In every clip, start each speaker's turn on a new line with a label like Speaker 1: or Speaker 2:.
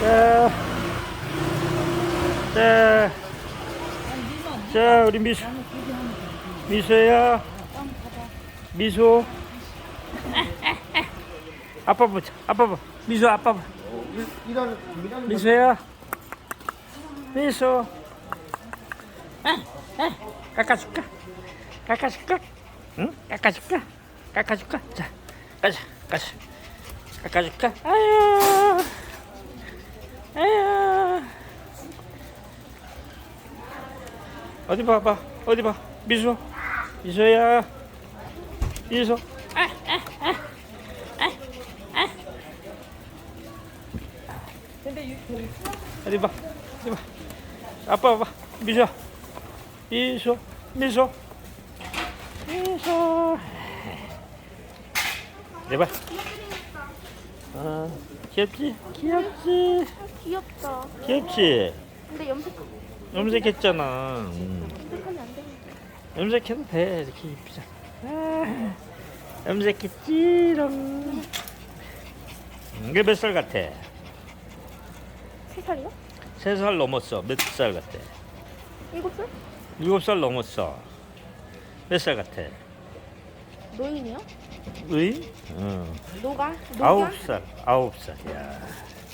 Speaker 1: 자, 자, 자, 우리 미수, 미수야, 미수. 아빠 보자, 아빠 봐, 미수 아빠 봐, 미수야, 미수. 깎아줄까? 깎아줄까? 응? 깎아줄까? 깎아줄까? 자, 가자, 가자. 깎아줄까? 아유, 아유. 어디 봐봐, 어디 봐, 미수, 미수야, 미수. 어디 봐, 어디 봐. 아빠 봐, 미수, 미수, 미수, 미수. 네 봐. 아, 귀엽지? 귀엽지?
Speaker 2: 귀엽다.
Speaker 1: 귀엽지?
Speaker 2: 근데 염색
Speaker 1: 염색했잖아. 음.
Speaker 2: 염색하면 안 되는데.
Speaker 1: 염색해도 돼. 이렇게 이쁘잖아. 아, 염색했지롱. 이게 몇 살 같아?
Speaker 2: 세 살이요?
Speaker 1: 세 살 넘었어. 몇 살 같아?
Speaker 2: 일곱 살?
Speaker 1: 일곱 살 넘었어. 몇 살 같아?
Speaker 2: 노인이요?
Speaker 1: 의? 응.
Speaker 2: 노가? 노가?
Speaker 1: 아홉 살. 아홉 살. 야.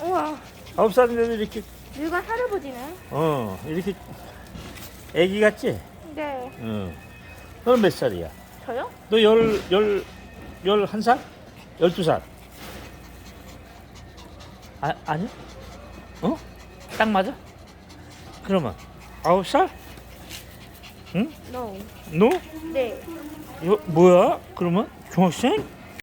Speaker 2: 우와.
Speaker 1: 아홉 살인데도 이렇게
Speaker 2: 늙은 할아버지네.
Speaker 1: 어 이렇게 애기 같지?
Speaker 2: 네.
Speaker 1: 응. 너는 몇 살이야?
Speaker 2: 저요?
Speaker 1: 너 열, 열, 열한 살? 열두 살? 아, 아니? 어? 딱 맞아? 그러면 아홉 살? 응?
Speaker 2: No.
Speaker 1: 너?
Speaker 2: 네.
Speaker 1: 이거 뭐야? 그러면 중학생?